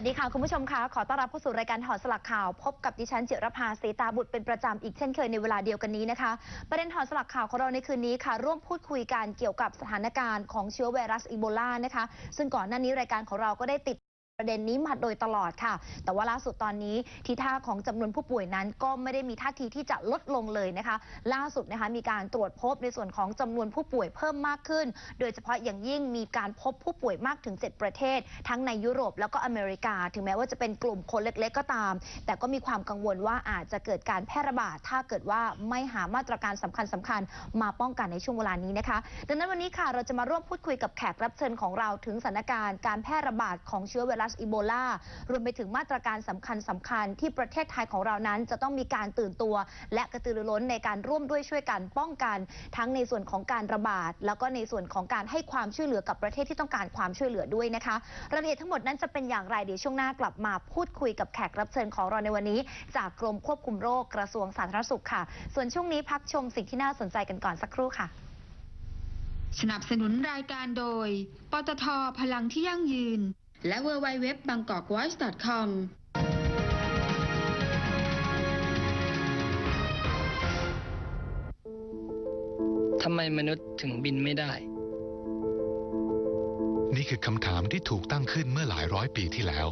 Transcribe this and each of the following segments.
สดีค่ะ คุณผู้ชมคะขอต้อนรับเข้าสู่รายการถอดสลักข่าว พบกับดิฉันจิรภาสีตาบุตรเป็นประจำอีกเช่นเคยในเวลาเดียวกันนี้นะคะ ประเด็นถอดสลักข่าวของเราในคืนนี้ค่ะ ร่วมพูดคุยกันเกี่ยวกับสถานการณ์ของเชื้อไวรัสอีโบลานะคะ ซึ่งก่อนหน้านี้รายการของเราก็ได้ติด ประเด็นนี้มาโดยตลอดค่ะ แต่ว่าล่าสุดตอนนี้ทีท่าของจำนวนผู้ป่วยนั้น ก็ไม่ได้มีท่าทีที่จะลดลงเลยนะคะ ล่าสุดนะคะมีการตรวจพบในส่วนของจำนวนผู้ป่วยเพิ่มมากขึ้น โดยเฉพาะอย่างยิ่งมีการพบผู้ป่วยมากถึง 7 ประเทศ ทั้งในยุโรปแล้วก็อเมริกา ถึงแม้ว่าจะเป็นกลุ่มคนเล็ก ๆ ก็ตาม แต่ก็มีความกังวลว่าอาจจะเกิดการแพร่ระบาดถ้าเกิดว่าไม่หามาตรการสำคัญสคัญๆมาป้องกันในช่วงเวลานี้นะคะดังนั้นวันนี้ค่ะเราจะมาร่วมพูดคุยกับแขกรับเชิญของเราถึงสถานการณ์การแพร่ระบาดของเชื้อไวรัสอีโบลารวมไปถึงมาตรการสำคัญสำคัญที่ประเทศไทยของเรานั้น จะต้องมีการตื่นตัว และกระตือรือร้นในการร่วมด้วยช่วยกันป้องกัน ทั้งในส่วนของการระบาด แล้วก็ในส่วนของการให้ความช่วยเหลือกับประเทศที่ต้องการความช่วยเหลือด้วยนะคะรายละเอียดทั้งหมดนั้นจะเป็นอย่างไรเดี๋ยวช่วงหน้ากลับมาพูดคุยกับแขกรับเชิญของเราในวันนี้ จากกรมควบคุมโรคกระทรวงสาธารณสุขค่ะ ส่วนช่วงนี้พักชมสิ่งที่น่าสนใจกันก่อนสักครู่ค่ะสนับสนุนรายการโดย ปตท พลังที่ยั่งยืน และ w w w b a n g k o k v o i c e c o m ทำไมมนุษย์ถึงบินไม่ได้ นี่คือคำถามที่ถูกตั้งขึ้นเมื่อหลายร้อยปีที่แล้ว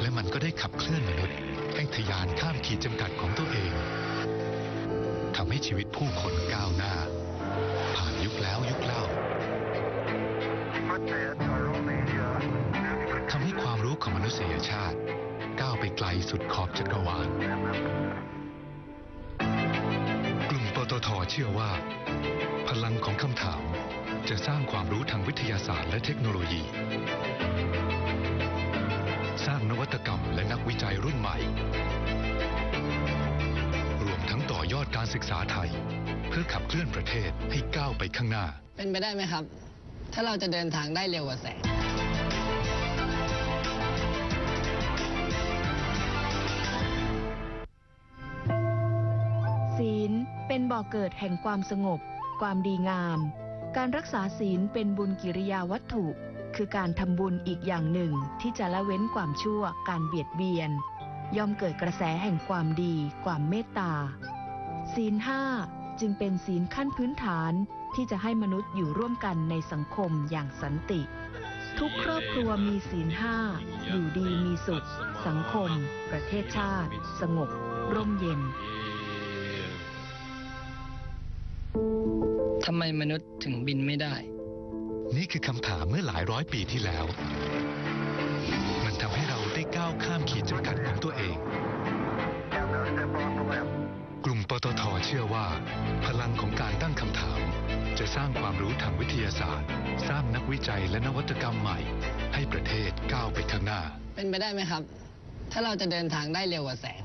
และมันก็ได้ขับเคลื่อนมนุษย์ ให้ทะยานข้ามขีดจำกัดของตัวเองทำให้ชีวิตผู้คนก้าวหน้า ผ่านยุคแล้วยุคเล่า ทำให้ความรู้ของมนุษยชาติ ก้าวไปไกลสุดขอบจักรวาล กลุ่มปตทเชื่อว่า พลังของคำถาม จะสร้างความรู้ทางวิทยาศาสตร์และเทคโนโลยี สร้างนวัตกรรมและนักวิจัยรุ่นใหม่ รวมทั้งต่อยอดการศึกษาไทย เพื่อขับเคลื่อนประเทศให้ก้าวไปข้างหน้า เป็นไปได้ไหมครับ ถ้าเราจะเดินทางได้เร็วกว่าแสงศีลเป็นบ่อกเกิดแห่งความสงบ ความดีงาม การรักษาศีลเป็นบุญกิริยาวัตถุ คือการทำบุญอีกอย่างหนึ่งที่จะละเว้นความชั่ว การเบียดเบียน ย่อมเกิดกระแสแห่งความดี ความเมตตา ศีลห้าจึงเป็นศีลขั้นพื้นฐาน ที่จะให้มนุษย์อยู่ร่วมกันในสังคมอย่างสันติ ทุกครอบครัวมีศีลห้า อยู่ดีมีสุข สังคม ประเทศชาติ สงบ ร่มเย็นทำไมมนุษย์ถึงบินไม่ได้ นี่คือคำถามเมื่อหลายร้อยปีที่แล้ว มันทำให้เราได้ก้าวข้ามขีดจำกัดของตัวเอง รู้ทางวิทยาศาสตร์ สร้างนักวิจัยและนวัตกรรมใหม่ ให้ประเทศก้าวไปข้างหน้า เป็นไปได้ไหมครับ ถ้าเราจะเดินทางได้เร็วกว่าแสง